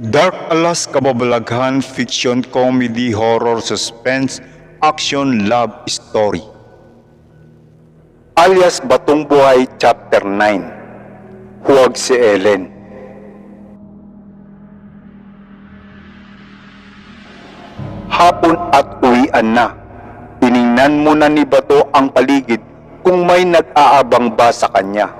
Dark Alas Kababalaghan Fiction Comedy Horror Suspense Action Love Story Alias Batong Buhay Chapter 9 Huwag si Ellen Hapon at uwian na. Tiningnan muna ni Bato ang paligid kung may nag-aabang ba sa kanya.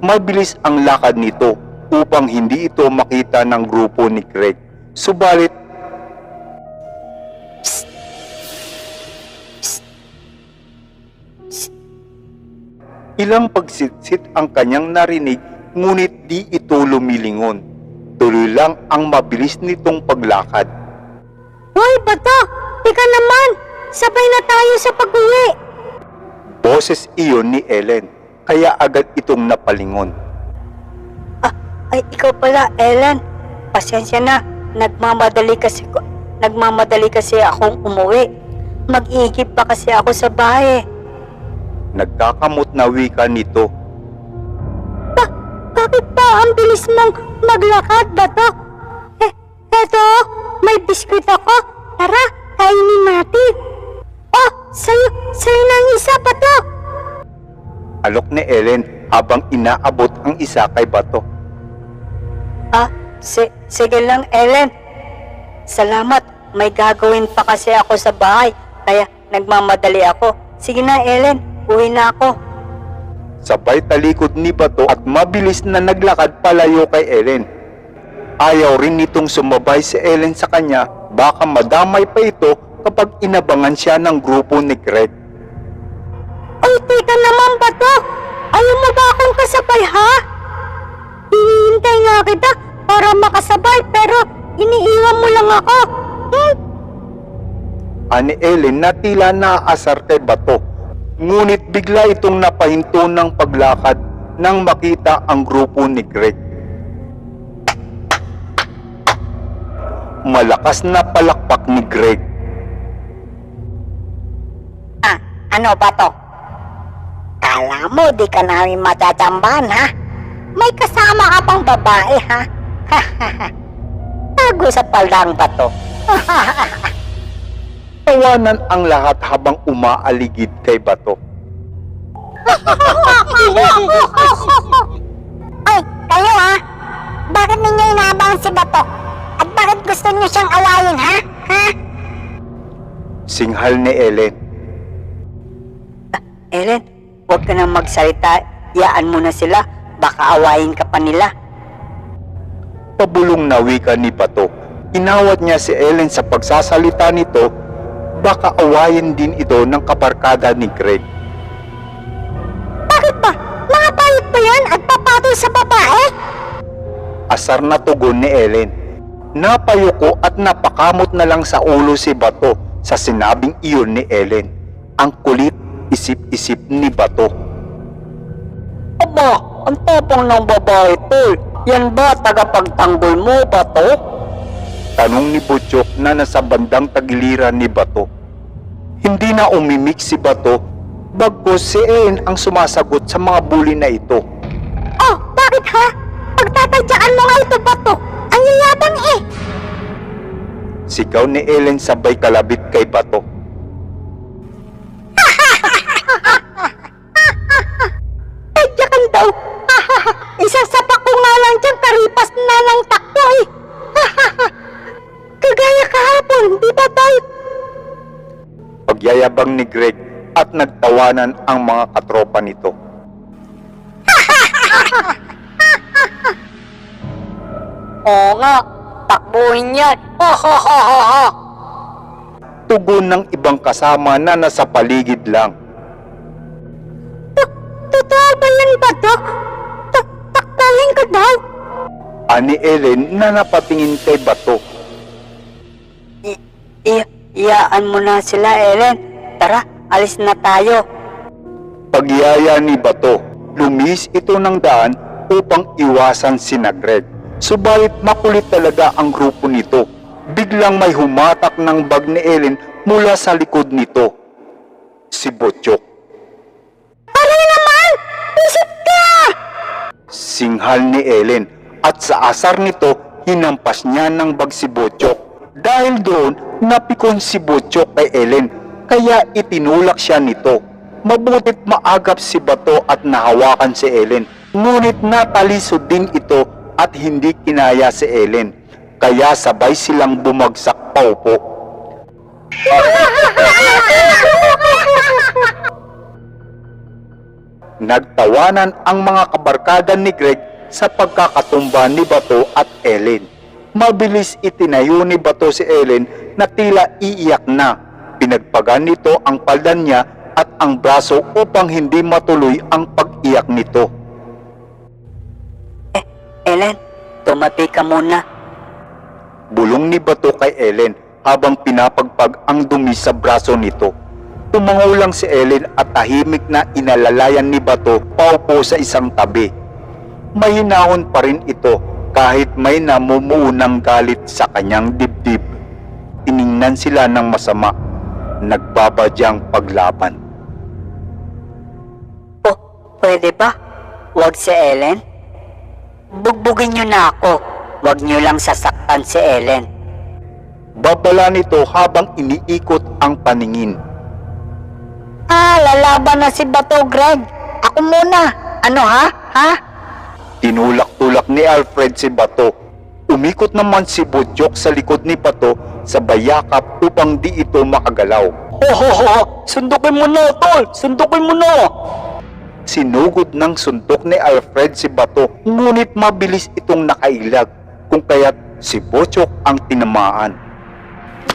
Mabilis ang lakad nito upang hindi ito makita ng grupo ni Craig. Subalit, ilang pagsitsit ang kanyang narinig ngunit di ito lumilingon. Tuloy lang ang mabilis nitong paglakad. Hoy, Bato! Ika naman! Sabay na tayo sa pag-uwi! Boses iyon ni Ellen, kaya agad itong napalingon. Ay, ikaw pala, Ellen. Pasensya na. Nagmamadali kasi ko. Nagmamadali kasi akong umuwi. Mag-iigip pa kasi ako sa bahay. Nagkakamot na wika nito. Ba, bakit ba ang bilis mong maglakad, Bato? Eh, eto, may biskwit ako. Tara, kainin natin. Oh, sa'yo, sa'yo na ang isa, Bato. Alok ni Ellen habang inaabot ang isa kay Bato. Ah, si sige lang, Ellen. Salamat. May gagawin pa kasi ako sa bahay, kaya nagmamadali ako. Sige na, Ellen. Uwi na ako. Sabay talikod ni Bato at mabilis na naglakad palayo kay Ellen. Ayaw rin nitong sumabay si Ellen sa kanya baka madamay pa ito kapag inabangan siya ng grupo ni Craig. Ay, teka naman ba to? Ayaw mo ba akong kasabay, ha? Hinihintay nga kita para makasabay, pero iniiwan mo lang ako. Hmm? Ani Ellen na tila naaasar kay Bato. Ngunit bigla itong napahinto ng paglakad nang makita ang grupo ni Greg. Malakas na palakpak ni Greg. Ah, ano ba to? Kala mo di ka namin matachambahan, ha? May kasama ka pang babae, ha? Tago sa palang ba to? Tawanan ang lahat habang umaaligid kay Bato. Ay, kayo ha? Bakit ninyo inaabang si Bato? At bakit gusto niyo siyang awayin, ha? Ha? Singhal ni Ellen. Ellen, huwag ka nang magsalita. Iyaan mo na sila. Baka awayin ka pa nila. Pabulong na wika ni Bato. Inawat niya si Ellen sa pagsasalita nito, baka awayin din ito ng kabarkada ni Greg. Bakit ba? Mga payot ba yan at papatol sa babae? Asar na tugon ni Ellen. Napayuko at napakamot na lang sa ulo si Bato sa sinabing iyon ni Ellen. Ang kulit isip-isip ni Bato. Aba, ang tapang ng babae to. Yan ba tagapagtanggol mo, Bato? Tanong ni Butchok na nasa bandang tagiliran ni Bato. Hindi na umimik si Bato, bagkos si Ellen ang sumasagot sa mga bully na ito. Oh, bakit ha? Pagtatadyaan mo nga ito, Bato. Ang yayabang eh. Sigaw ni Ellen sabay kalabit kay Bato. Pagyayabang ni Greg at nagtawanan ang mga katropa nito. Oo nga, takbuhin yan. Tugon ng ibang kasama na nasa paligid lang. Totoo ba yan, Bato? Tak takbuhin ka daw. Ani Ellen na napatingin kay Bato. I- iyaan mo na sila, Ellen. Alis na tayo. Pagyaya ni Bato, lumis ito ng daan upang iwasan si Greg. Subalit makulit talaga ang grupo nito. Biglang may humatak ng bag ni Ellen mula sa likod nito. Si Botchok. Aray naman! Isip ka! Singhal ni Ellen at sa asar nito, hinampas niya ng bag si Botchok. Dahil doon, napikon si Botchok kay Ellen, kaya itinulak siya nito. Mabutit maagap si Bato at nahawakan si Ellen. Ngunit nataliso din ito at hindi kinaya si Ellen. Kaya sabay silang bumagsak paupo. Nagtawanan ang mga kabarkada ni Greg sa pagkakatumba ni Bato at Ellen. Mabilis itinayo ni Bato si Ellen na tila iiyak na. Pinagpagan nito ang paldan niya at ang braso upang hindi matuloy ang pag-iyak nito. Ellen, tumati ka muna. Bulong ni Bato kay Ellen habang pinapagpag ang dumi sa braso nito. Tumangaw lang si Ellen at tahimik na inalalayan ni Bato paupo sa isang tabi. Mahinahon pa rin ito kahit may namumuunang galit sa kanyang dibdib. Tiningnan sila ng masama, nagbabadyang paglaban. Oh, pwede ba? Huwag si Ellen? Bugbugin niyo na ako. Huwag niyo lang sasaktan si Ellen. Babala nito habang iniikot ang paningin. Ah, lalaban na si Bato, Greg. Ako muna. Ano ha? Ha? Tinulak-tulak ni Alfred si Bato. Umikot naman si Bodyok sa likod ni Bato sa bayakap upang di ito makagalaw. Ho, ho, ho! Sundukin mo na, tol! Sundukin mo na! Sinugod ng suntok ni Alfred si Bato ngunit mabilis itong nakailag kung kaya't si Bodyok ang tinamaan.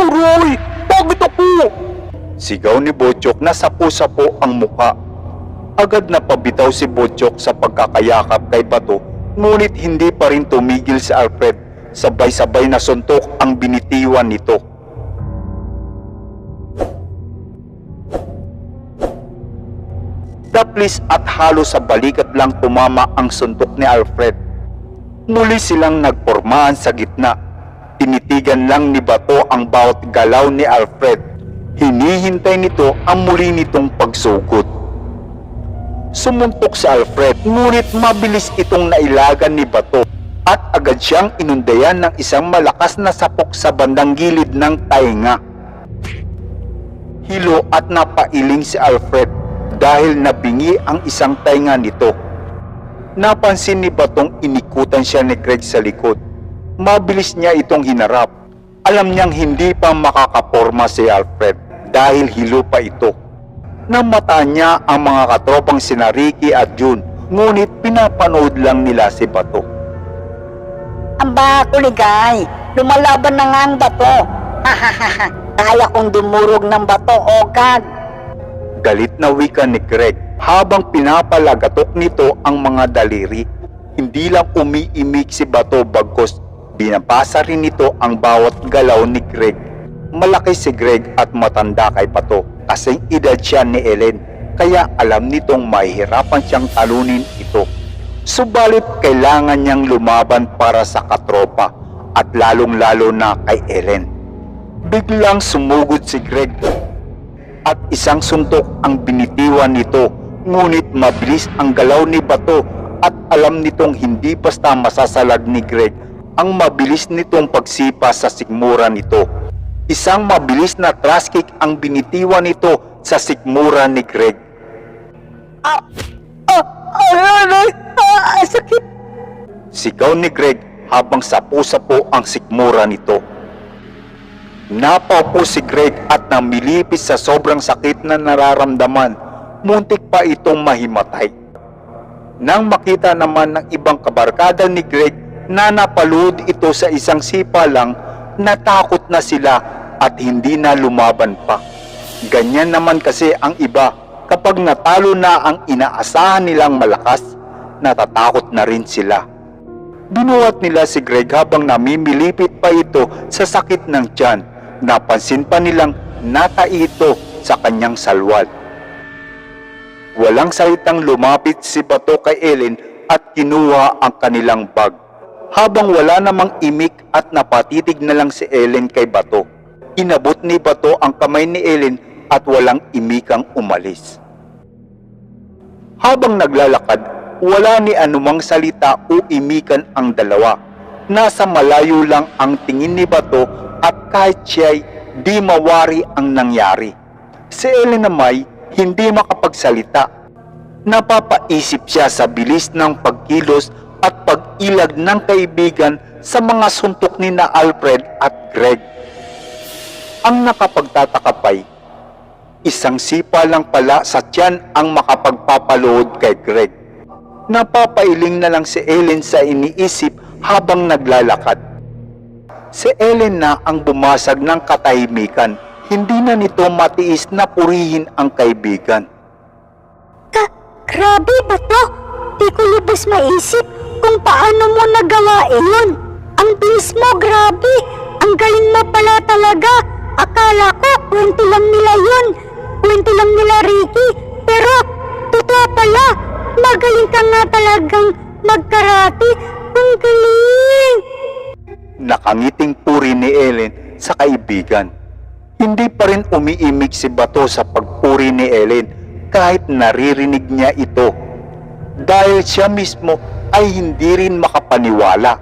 Aray! Bakit ako? Sigaw ni Bodyok na sapo-sapo ang mukha. Agad na pabitaw si Bodyok sa pagkakayakap kay Bato ngunit hindi pa rin tumigil si Alfred. Sabay-sabay na suntok ang binitiwan nito. Daplis at halos sa balikat lang tumama ang suntok ni Alfred. Muli silang nagpormahan sa gitna. Tinitigan lang ni Bato ang bawat galaw ni Alfred. Hinihintay nito ang muli nitong pagsugod. Sumuntok si Alfred, ngunit mabilis itong nailagan ni Bato at agad siyang inundayan ng isang malakas na sapok sa bandang gilid ng tainga. Hilo at napailing si Alfred dahil nabingi ang isang tainga nito. Napansin ni Batong inikutan siya ni Greg sa likod. Mabilis niya itong hinarap. Alam niyang hindi pa makakaporma si Alfred dahil hilo pa ito. Namata niya ang mga katropang sina Ricky at June, ngunit pinapanood lang nila si Bato. Ang bako ligay. Lumalaban na nga ang bato. Hahaha. Kaya kong dumurog ng bato, ogad. Galit na wika ni Greg habang pinapalagatok nito ang mga daliri. Hindi lang umiimik si Bato bagkos binabasa rin nito ang bawat galaw ni Greg. Malaki si Greg at matanda kay Bato kasing edad siya ni Ellen kaya alam nitong mahihirapan siyang talunin ito. Subalit kailangan niyang lumaban para sa katropa at lalong-lalo na kay Ellen. Biglang sumugod si Greg at isang suntok ang binitiwan nito. Ngunit mabilis ang galaw ni Bato at alam nitong hindi basta masasalag ni Greg ang mabilis nitong pagsipa sa sikmura nito. Isang mabilis na trash kick ang binitiwan nito sa sikmura ni Greg. Ah, aray, ah, sakit. Sigaw ni Greg habang sapo-sapo ang sikmura nito. Napaupo si Greg at namilipis sa sobrang sakit na nararamdaman. Muntik pa itong mahimatay. Nang makita naman ng ibang kabarkada ni Greg na napalood ito sa isang sipa lang, natakot na sila at hindi na lumaban pa. Ganyan naman kasi ang iba kapag natalo na ang inaasahan nilang malakas, natatakot na rin sila. Binuhat nila si Greg habang namimilipit pa ito sa sakit ng tiyan. napansin pa nilang nataito sa kanyang salwal. Walang salitang lumapit si Bato kay Ellen at kinuha ang kanilang bag. Habang wala namang imik at napatitig na lang si Ellen kay Bato, inabot ni Bato ang kamay ni Ellen at walang imikang umalis. Habang naglalakad, wala ni anumang salita o imikan ang dalawa. Nasa malayo lang ang tingin ni Bato at kahit siya'y di mawari ang nangyari. Si Ellen namay hindi makapagsalita. Napapaisip siya sa bilis ng pagkilos at pag-ilag ng kaibigan sa mga suntok ni na Alfred at Greg. Ang nakapagtataka pa'y isang sipa lang pala sa tiyan ang makapagpapalood kay Greg. Napapailing na lang si Ellen sa iniisip habang naglalakad. Si Ellen na ang bumasag ng katahimikan. Hindi na nito matiis na purihin ang kaibigan. Ka, grabe ba to? Di ko lubos maisip kung paano mo nagawa iyon. Ang bilis mo, grabe. Ang galing mo pala talaga. Akala ko, kwento lang nila yun. Kwento lang nila Ricky. Pero, totoo pala. Magaling ka nga talagang magkarate. Ang galing! Nakangiting puri ni Ellen sa kaibigan. Hindi pa rin umiimik si Bato sa pagpuri ni Ellen kahit naririnig niya ito. Dahil siya mismo ay hindi rin makapaniwala.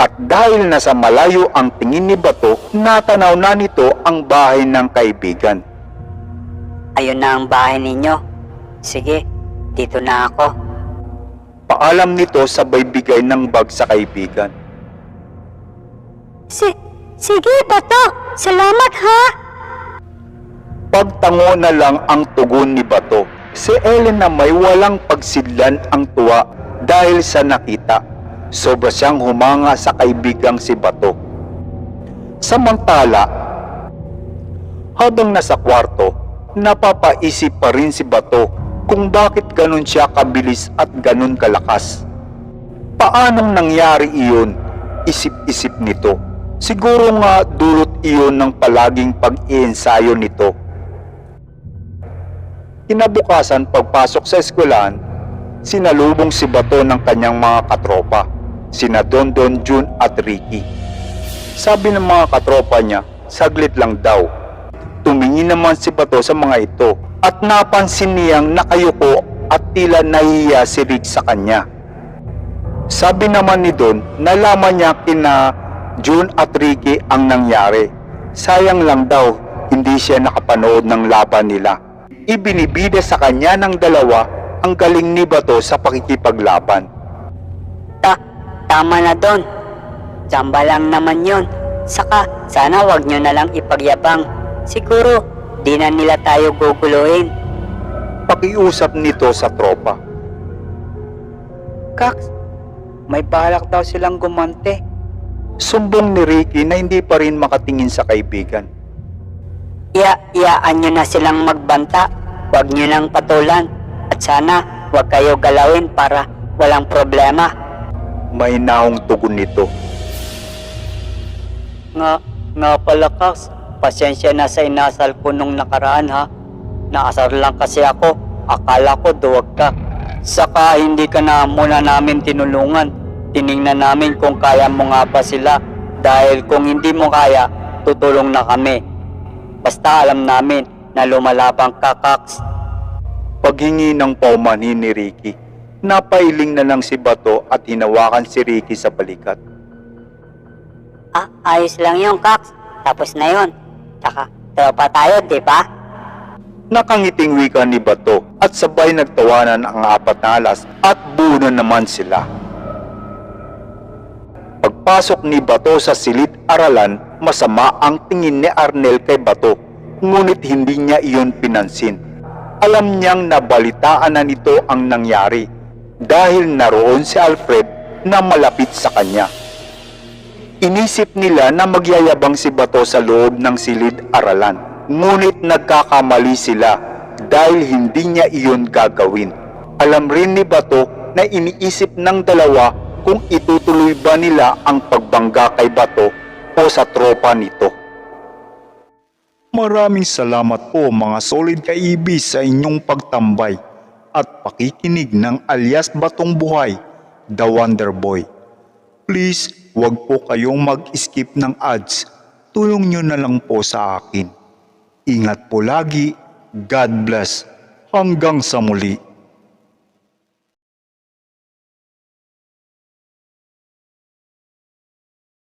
At dahil nasa malayo ang tingin ni Bato, natanaw na nito ang bahay ng kaibigan. Ayun na ang bahay ninyo. Sige, dito na ako. Paalam nito sabay bigay ng bag sa kaibigan. Si, sige, Bato. Salamat, ha? Pagtango na lang ang tugon ni Bato. Si Ellen na may walang pagsidlan ang tuwa dahil sa nakita. Sobra siyang humanga sa kaibigang si Bato. Samantala, habang nasa kwarto, napapaisip pa rin si Bato kung bakit ganun siya kabilis at ganun kalakas. Paanong nangyari iyon? Isip-isip nito. Siguro nga dulot iyon ng palaging pag-iensayo nito. Kinabukasan pagpasok sa eskwelahan, sinalubong si Bato ng kanyang mga katropa, sina Don Don Jun at Ricky. Sabi ng mga katropa niya, saglit lang daw. Tumingin naman si Bato sa mga ito at napansin niyang nakayuko at tila nahihiya si Rick sa kanya. Sabi naman ni Don, nalaman niya kina June at Ricky ang nangyari. Sayang lang daw, hindi siya nakapanood ng laban nila. Ibinibida sa kanya ng dalawa ang galing ni Bato sa pakikipaglaban. Ta, tama na doon. Tsamba lang naman yon. Saka, sana wag nyo na lang ipagyabang. Siguro, di na nila tayo guguluhin. Pakiusap nito sa tropa. Kax, may balak daw silang gumante. Sumbong ni Ricky na hindi pa rin makatingin sa kaibigan. Iya, iyaan nyo na silang magbanta. Huwag nyo nang patulan. At sana, huwag kayo galawin para walang problema. May naong tugon nito. Nga, nga pala Kax, pasensya na sa inasal ko nung nakaraan ha. Naasar lang kasi ako, akala ko duwag ka. Saka hindi ka na muna namin tinulungan. Tiningnan namin kung kaya mo nga ba sila. Dahil kung hindi mo kaya, tutulong na kami. Basta alam namin na lumalabang ka Kax. Paghingi ng paumanhin ni Ricky, napailing na lang si Bato at hinawakan si Ricky sa balikat. Ah, ayos lang yung Kax. Tapos na yon. Tropa tayo, di ba? Nakangiting wika ni Bato at sabay nagtawanan ang apat na alas at buo na naman sila. Pagpasok ni Bato sa silid-aralan, masama ang tingin ni Arnel kay Bato, ngunit hindi niya iyon pinansin. Alam niyang nabalitaan na nito ang nangyari dahil naroon si Alfred na malapit sa kanya. Inisip nila na magyayabang si Bato sa loob ng silid-aralan. Ngunit nagkakamali sila dahil hindi niya iyon gagawin. Alam rin ni Bato na iniisip ng dalawa kung itutuloy ba nila ang pagbangga kay Bato o sa tropa nito. Maraming salamat po mga solid kaibis sa inyong pagtambay at pakikinig ng alias Batong Buhay, The Wonder Boy. Please, wag po kayong mag-skip ng ads. Tulong nyo na lang po sa akin. Ingat po lagi. God bless. Hanggang sa muli.